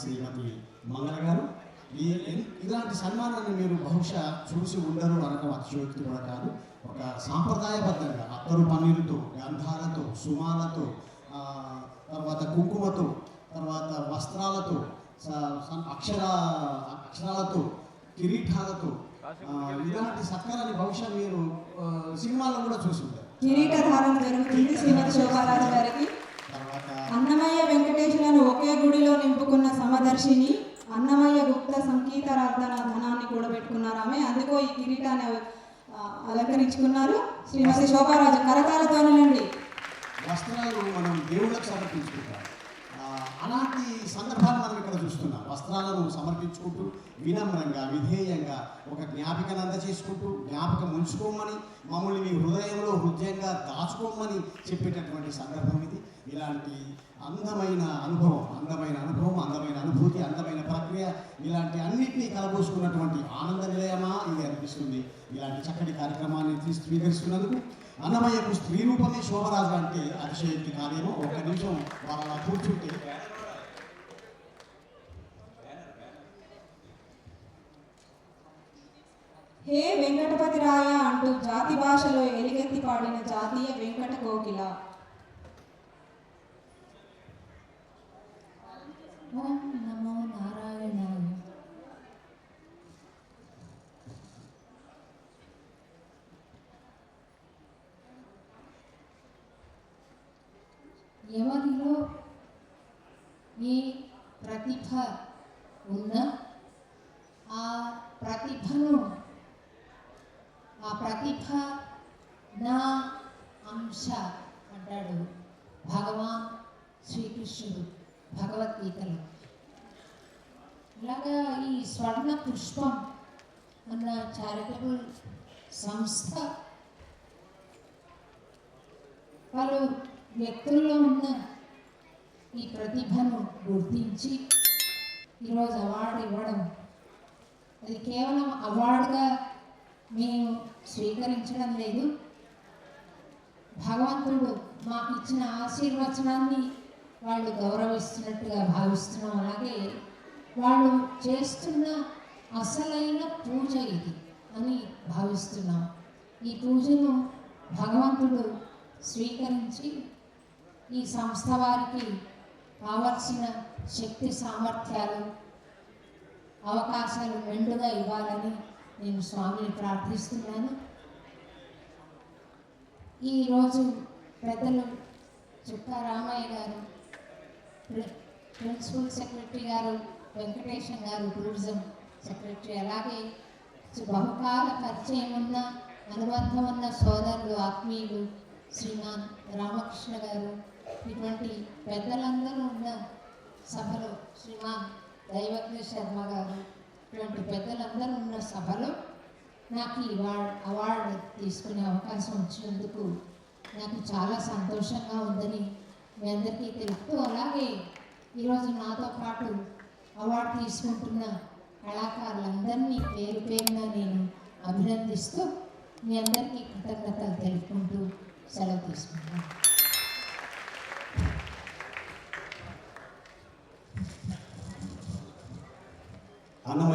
శ్రీమతి మంగళ గారు. ఈ ఇలాంటి సన్మానాన్ని మీరు బహుశా చూసి ఉండరు అనక అతిశయోక్తి కూడా కాదు. ఒక సాంప్రదాయబద్ధంగా అత్తరు పన్నీరుతో గంధాలతో సుమాలతో తర్వాత కుంకుమతో తర్వాత వస్త్రాలతో అక్షర అక్షరాలతో కిరీటాలతో ఇలాంటి సత్కారాన్ని బహుశా మీరు ఆ, సినిమాల్లో కూడా చూసి ఉంటారు కిరీటధారణ జరుగుతుంది ధనాన్ని కూడా పెట్టుకున్నారు ఆమె అందుకో ఈ కిరీటాన్ని అలంకరించుకున్నారు శ్రీమతి శోభారాజు. కరతాల ధ్వనులండి వస్త్రాలు మనం దేవుళ్ళకు సమర్పించుకుంటాం. అలాంటి సందర్భాలు మనం ఇక్కడ చూస్తున్నాం. వస్త్రాలను సమర్పించుకుంటూ వినమ్రంగా విధేయంగా ఒక జ్ఞాపికను అందజేసుకుంటూ జ్ఞాపకం ఉంచుకోమని మమ్మల్ని మీ హృదయంలో హృదయంగా దాచుకోమని చెప్పేటటువంటి సందర్భం ఇది. ఇలాంటి అందమైన అనుభవం అందమైన అనుభవం అందమైన అనుభూతి అందమైన ప్రక్రియ ఇలాంటి అన్నింటినీ కలబోసుకున్నటువంటి ఆనంద నిలయమా? ఇది అనిపిస్తుంది. ఇలాంటి చక్కటి కార్యక్రమాన్ని తీసి స్వీకరిస్తున్నందుకు అన్నమయ్యకు స్త్రీ రూపమే శోభరాజు అంటే అతిశయోక్తి కాదేమో. ఒక నిమిషం వాళ్ళ కూర్చుంటే. హే వెంకటపతి రాయ అంటూ జాతి భాషలో ఎలుగెత్తి పాడిన ఎవరిలో మీ ప్రతిభ ఉందా ఆ ప్రతిభను ఆ ప్రతిభ నా అంశ అంటాడు భగవాన్ శ్రీకృష్ణుడు భగవద్గీతలో. ఇలాగా ఈ స్వర్ణ పుష్పం అన్న చారిటబుల్ సంస్థ వాళ్ళు వ్యక్తుల్లో ఉన్న ఈ ప్రతిభను గుర్తించి ఈరోజు అవార్డు ఇవ్వడం. అది కేవలం అవార్డుగా మేము స్వీకరించడం లేదు. భగవంతుడు మాకు ఇచ్చిన ఆశీర్వచనాన్ని వాళ్ళు గౌరవిస్తున్నట్టుగా భావిస్తున్నాం. అలాగే వాళ్ళు చేస్తున్న అసలైన పూజ ఇది అని భావిస్తున్నాం. ఈ పూజను భగవంతుడు స్వీకరించి ఈ సంస్థ వారికి కావలసిన శక్తి సామర్థ్యాలు అవకాశాలు మెండుగా ఇవ్వాలని నేను స్వామిని ప్రార్థిస్తున్నాను. ఈరోజు పెద్దలు చుక్కా రామయ్య గారు ప్రి- ప్రిన్సిపల్ సెక్రటరీ గారు వెంకటేశం గారు టూరిజం సెక్రటరీ అలాగే బహుకాల పరిచయం ఉన్న అనుబంధం ఉన్న సోదరులు ఆత్మీయులు శ్రీమాన్ రామకృష్ణ గారు ఇటువంటి పెద్దలందరూ ఉన్న సభలో శ్రీమాన్ దైవజ్ఞ శర్మ గారు ఇటువంటి పెద్దలందరూ ఉన్న సభలో నాకు ఈ అవార్డు తీసుకునే అవకాశం వచ్చినందుకు నాకు చాలా సంతోషంగా ఉందని మీ అందరికీ తెలుపుతూ అలాగే ఈరోజు నాతో పాటు అవార్డు తీసుకుంటున్న కళాకారులందరినీ పేరు పేరున నేను అభినందిస్తూ మీ అందరికీ కృతజ్ఞతలు తెలుపుకుంటూ సెలవు 好那我